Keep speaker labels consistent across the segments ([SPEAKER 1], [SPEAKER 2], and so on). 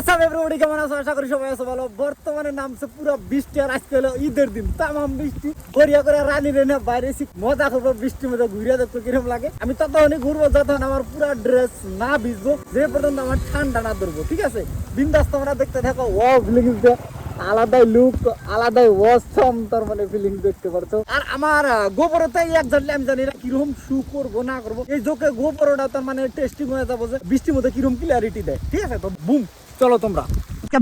[SPEAKER 1] WhatsApp everybody কেমন আছো? আশা করি সবাই আছো ভালো। বর্তমানে নামছে পুরো বৃষ্টি আর আজকে হলো ঈদের দিন। তামাম বৃষ্টি বরিয়া করে রানী রেনে বাইরে মজা করব বৃষ্টির মধ্যে ঘুরিয়ে দেখব কীরকম লাগে। আমি ততক্ষণই ঘুরবো যতক্ষণ আমার পুরো ড্রেস না ভিজবো, যে পর্যন্ত আমার ঠান্ডা না ধরবো, ঠিক আছে? বিন্দাস তোমরা দেখতে থাকো। ও ফিলিংস আলাদাই লুক আলাদাই ওয়াসম তার মানে ফিলিং দেখতে পারছ। আর আমার গোবরতে একজাক্টলি আমি জানি না কীরকম শু করব না করব। এই যোগে গোবরটা তার মানে টেস্টিং হয়ে যাব যে বৃষ্টির মধ্যে কীরকম ক্লিয়ারিটি দেয়। ঠিক আছে তো বুম চলো তোমরা।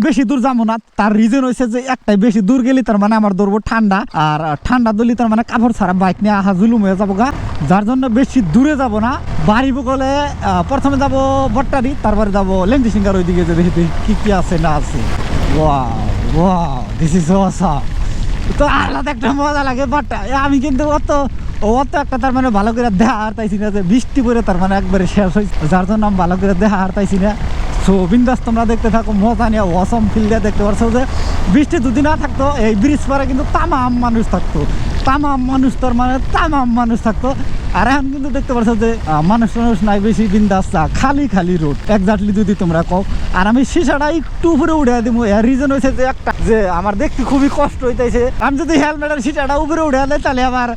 [SPEAKER 1] বেশি দূর যাব না তার রিজন হয়েছে যে একটাই বেশি দূর গেলে তার মানে আমার ধরবো ঠান্ডা আর ঠান্ডা দলি তার মানে কাপড় ছাড়া বাইক নিয়ে আহা জুলুম হয়ে যাব গা। যার জন্য বেশি দূরে যাব না বাড়ি আহ, প্রথমে যাব বট্টারি তারপরে যাব লেন্দি সিঙ্গার ওইদিকে যে দেখি কি কি আছে না আছে। Wow wow this is awesome তো আলাদা একটা মজা লাগে বাট আমি কিন্তু অত অত একটা তার মানে ভালো করে দেখা আর তাইছি না যে বৃষ্টি পরে তার মানে একবারে শেষ হয়েছে যার জন্য আমি ভালো করে দেখা আর তাইছি না। সো বিন্দাস, তোমরা দেখতে থাকো, মজা নিয়ে অসম ফিল দিয়ে দেখতে পারছ যে বৃষ্টি যদি না থাকতো, এই ব্রিজ পারে কিন্তু তামাম মানুষ থাকতো। তামাম মানুষ তোর মানে তামাম মানুষ থাকতো। আর এখন কিন্তু দেখতে পারছ যে মানুষ মানুষ নাই, বেশি বিন্দাস চা, খালি খালি রোড একজাক্টলি যদি তোমরা কও। আর আমি সিসাটা একটু উপরে উঠে দিব এর রিজন হয়েছে যে একটা, যে আমার দেখতে খুবই কষ্ট হইতেছে। আমি যদি হেলমেটের সিসাটা উপরে উঠে দেয় তাহলে আমার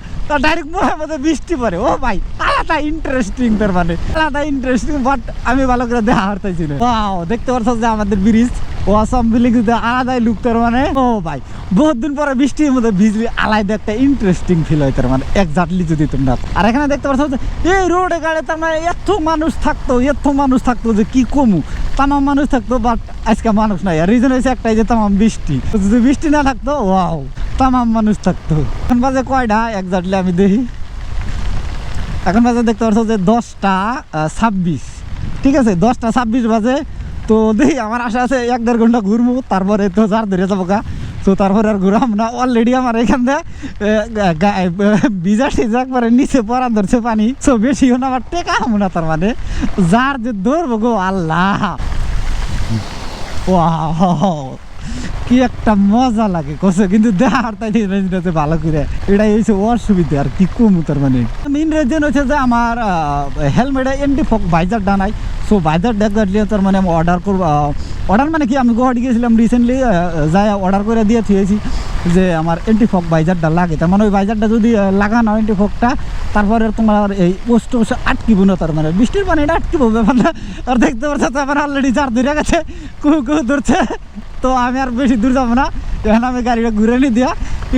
[SPEAKER 1] ডাইরেক্ট মুখের মধ্যে বৃষ্টি পড়ে। ও ভাই আলাদা ইন্টারেস্টিং তার মানে। আলাদা ইন্টারেস্টিং বাট আমি ভালো করে দেখা হারতেছি না। দেখতে পাচ্ছ যে আমাদের ব্রিজ ও আসাম বিল্ডিং আলাদাই লুক তার মানে। ও ভাই, বহুত দিন পরে বৃষ্টির মধ্যে ভিজলি, আলাদা একটা ইন্টারেস্টিং ফিল হয় তার মানে একজাক্টলি যদি তোমরা। আর এখানে দেখতে পাচ্ছ এই রোডে গাড়ি তার মানে এত মানুষ থাকতো, এত মানুষ থাকতো যে কি কমু। তামাম মানুষ থাকতো বাট আজকে মানুষ নাই। আর রিজন হয়েছে একটাই যে তামাম বৃষ্টি। যদি বৃষ্টি না থাকতো ওয়াও তামাম মানুষ থাকতো। এখন বাজে কয়টা? একজাক্টলি আমি দেখি। এখন বাজে দেখতে পাচ্ছ যে দশটা ছাব্বিশ। ঠিক আছে, দশটা ছাব্বিশ বাজে। তো দেখি, আমার আশা আছে এক দেড় ঘণ্টা ঘুরবো তারপরে তো যার ধরে যাব গা। তো তারপরে আর ঘুরাম না। অলরেডি আমার এখান থেকে ভিজা সিজা একবারে নিচে পড়া, ধরছে পানি। তো বেশিও না, আমার টেকা হব না তার মানে। যার যে ধরবো গো, আল্লাহ। Wow! কি একটা মজা লাগে, কসে। কিন্তু দেখার তাই ভালো করে। এটাই হয়েছে অসুবিধা, আর কি কম তার মানে? ইংরেজি হচ্ছে যে আমার হেলমেটে ফক বাইজার ডানাই সো বাইজার ডেকাটলি তার মানে আমি অর্ডার করব অর্ডার মানে কি? আমি গুয়াহাটি গিয়েছিলাম রিসেন্টলি যাই অর্ডার করে দিয়ে থুয়েছি যে আমার এন্টি ফক বাইজারটা লাগে। তার মানে ওই বাইজারটা যদি লাগানো এন্টি ফকটা, তারপরে তোমার এই পোস্ট অবশ্য আটকিব না তার মানে। বৃষ্টির পানিটা আটকিব ব্যাপার না। আর দেখতে পাচ্ছ তো আমার অলরেডি চার ধরে গেছে, কুহু কুহু ধরছে। তো আমি আর বেশি দূর যাব না। এখন আমি গাড়িটা ঘুরে নিয়ে দিয়া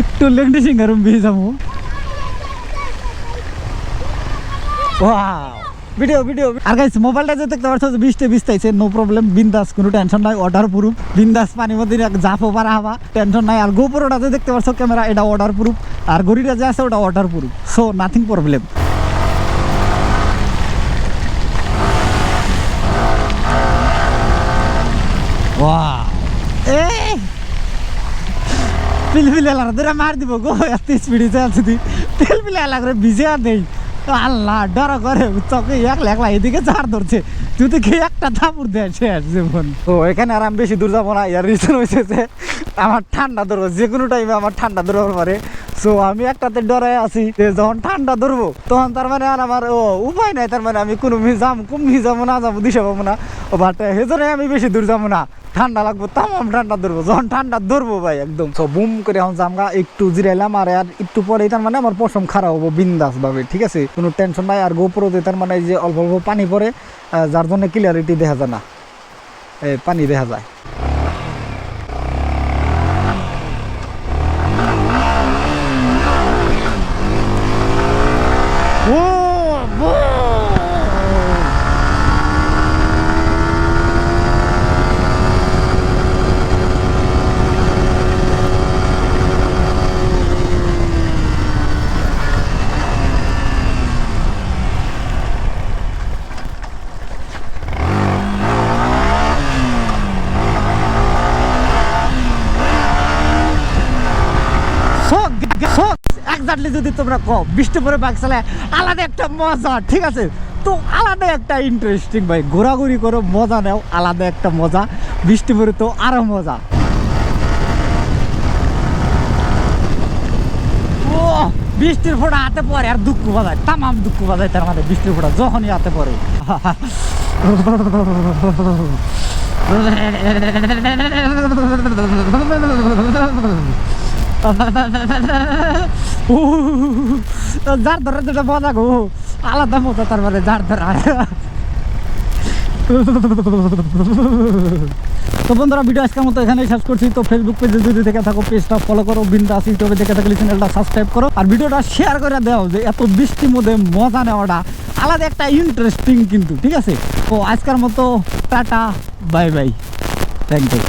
[SPEAKER 1] একটু লেংটি সিঙ্গারুম বেরিয়ে যাব। ভিডিও ভিডিও আর গাইস মোবাইলটা যে দেখতে পাচ্ছ যে বৃষ্টি ভিজতেছে নো প্রবলেম বিন্দাস, কোনো টেনশন নাই অর্ডার প্রুফ বিন্দাস, পানির মধ্যে জাফও পারা হবা টেনশন নাই। আর গোপুরোটা যে দেখতে পাচ্ছ ক্যামেরা এটা অর্ডার প্রুফ আর গড়িটা যে আছে, ওটা waterproof so nothing problem ওয়া এ! পিলপিল এলাকা ধরে মার দিব, গো, এত স্পিডে আছে তুই। পিলপিল এলাকা ভিজে আর নেই আল্লাহ, ডর করে চকে একলা একলা এদিকে চার ধরছে। তুই তো খেয়ে একটা থাপুর দেয় জীবন। তো এখানে আর আমি বেশি দূর যাব না ইয়ার রিজন হয়েছে আমার ঠান্ডা ধরবো, যে কোনো টাইমে আমার ঠান্ডা ধরবার পারে। সো আমি একটাতে ডরাই আছি যখন ঠান্ডা ধরবো, তখন তার মানে আর আমার, ও, উপায় নাই, তার মানে আমি কোনো যাম কমি যাব না যাব, দিশে পাবো না। বাট সেজন্য আমি বেশি দূর যাব না। ঠান্ডা লাগবো, তামাম ঠান্ডা ধরবো, যখন ঠান্ডা ধরবো ভাই, একদম। তো বুম করে এখন জামগা একটু জিরাইলাম আর আর একটু পরেই তার মানে আমার পশম খারাপ হব বিন্দাস ভাবে ঠিক আছে? কোনো টেনশন নাই, আর গোপুরতে তার মানে যে অল্প অল্প পানি পরে যার জন্য ক্লিয়ারিটি দেখা যায় না। পানি দেখা যায়। এক্স্যাক্টলি যদি তোমরা কো বৃষ্টি পরে বাইক চালায়, আলাদা একটা মজা, ঠিক আছে? তো আলাদা একটা ইন্টারেস্টিং ভাই, ঘোরাঘুরি করো, মজা নেও, আলাদা একটা মজা, বৃষ্টি পরে তো আরও মজা। বৃষ্টির ফোঁটা হাতে পড়ে, আর দুঃখ বাজায় তামাম দুঃখ বাজায় তার মানে বৃষ্টির ফোঁটা যখনই হাতে পড়ে। যার ধরে যেটা মজা গো, আলাদা মজা তার মানে যার ধরা। তো বন্ধুরা ভিডিও আজকের মতো এখানেই শেষ করছি। তো ফেসবুক পেজে যদি দেখে থাকো পেজটা ফলো করো বিন্দাস ইউটিউবে, দেখে থাকলে চ্যানেলটা সাবস্ক্রাইব করো। আর ভিডিওটা শেয়ার করে দাও যে এত বৃষ্টির মধ্যে মজা নেওয়াটা। আলাদা একটা ইন্টারেস্টিং কিন্তু, ঠিক আছে? তো আজকের মতো tata bye bye thank you